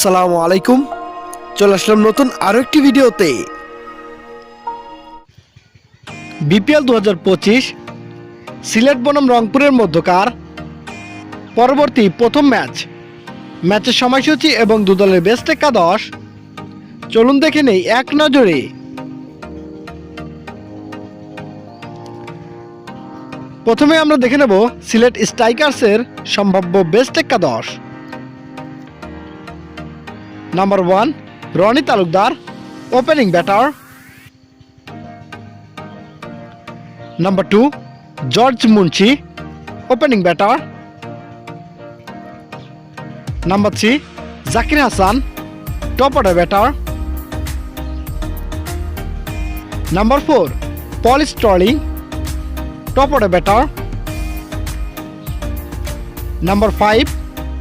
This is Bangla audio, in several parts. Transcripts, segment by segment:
আসসালামু আলাইকুম। চলে আসলাম নতুন আরও একটি ভিডিওতে। বিপিএল দু হাজার পঁচিশ, সিলেট বনাম রংপুরের মধ্যকার পরবর্তী প্রথম ম্যাচ। ম্যাচের সময়সূচি এবং দু দলের বেস্ট একাদশ। চলুন দেখে নেই এক নজরে। প্রথমে আমরা দেখে নেব সিলেট স্ট্রাইকার্সের সম্ভাব্য বেস্ট একাদশ। Number one Roni Talukdar opening batter number two George Munshi opening batter number three Zakir Hasan top order batter number four Paul Stirling top order batter number five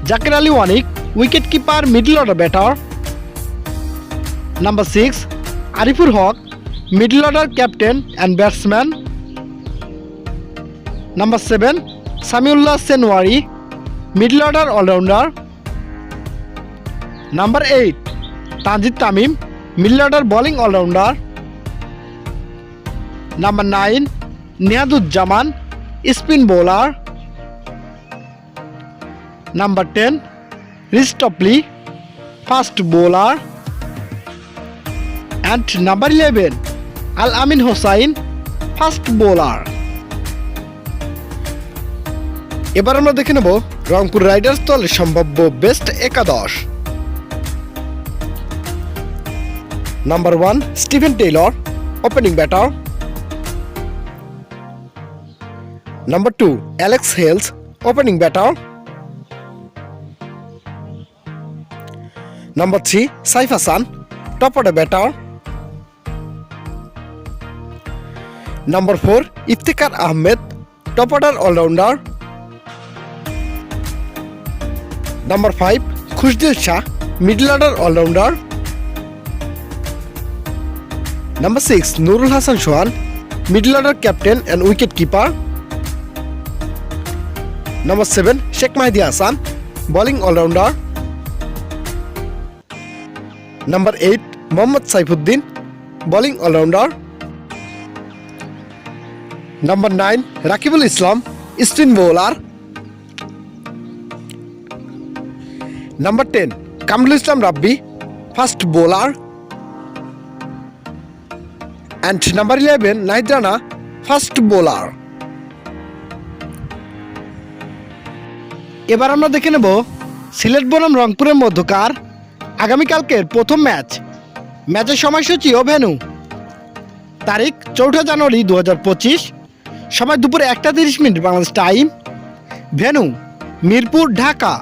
Zakir Ali Anik wicket keeper middle order batter number six Arifur Haque middle order captain and batsman number seven Samiullah Shinwari middle order allrounder number eight Tanzid Tamim middle order bowling allrounder number nine Niaduzzaman spin bowler number ten রিস্টপলি fast bowler and number eleven Al Amin Hossain fast bowler এবার আমরা দেখে নেব রংপুর রাইডার্স দলের সম্ভাব্য বেস্ট একাদশ। Number one Steven Taylor opening batter number two Alex Hales opening batter number three Saif Hasan top order batter number four Iftikhar Ahmed top order allrounder number five Khushdil Shah middle order allrounder number six Nurul Hasan Sohan middle order captain and wicket keeper number seven Sheikh Mahedi Hasan bowling allrounder number eight Mohammad Saifuddin bowling allrounder number nine Rakibul Islam spin bowler number ten Kamrul Islam Rabbi fast bowler and number eleven Nahid fast bowler এবার আমরা দেখে নেব সিলেট বনাম রংপুরের মধ্যকার আগামীকালকের প্রথম ম্যাচ। ম্যাচের সময়সূচি ও ভেনু তারিখ চৌঠা জানুয়ারি দু হাজার পঁচিশ। সময় দুপুরে একটা তিরিশ minute Bangladesh time. Venue Mirpur, Dhaka.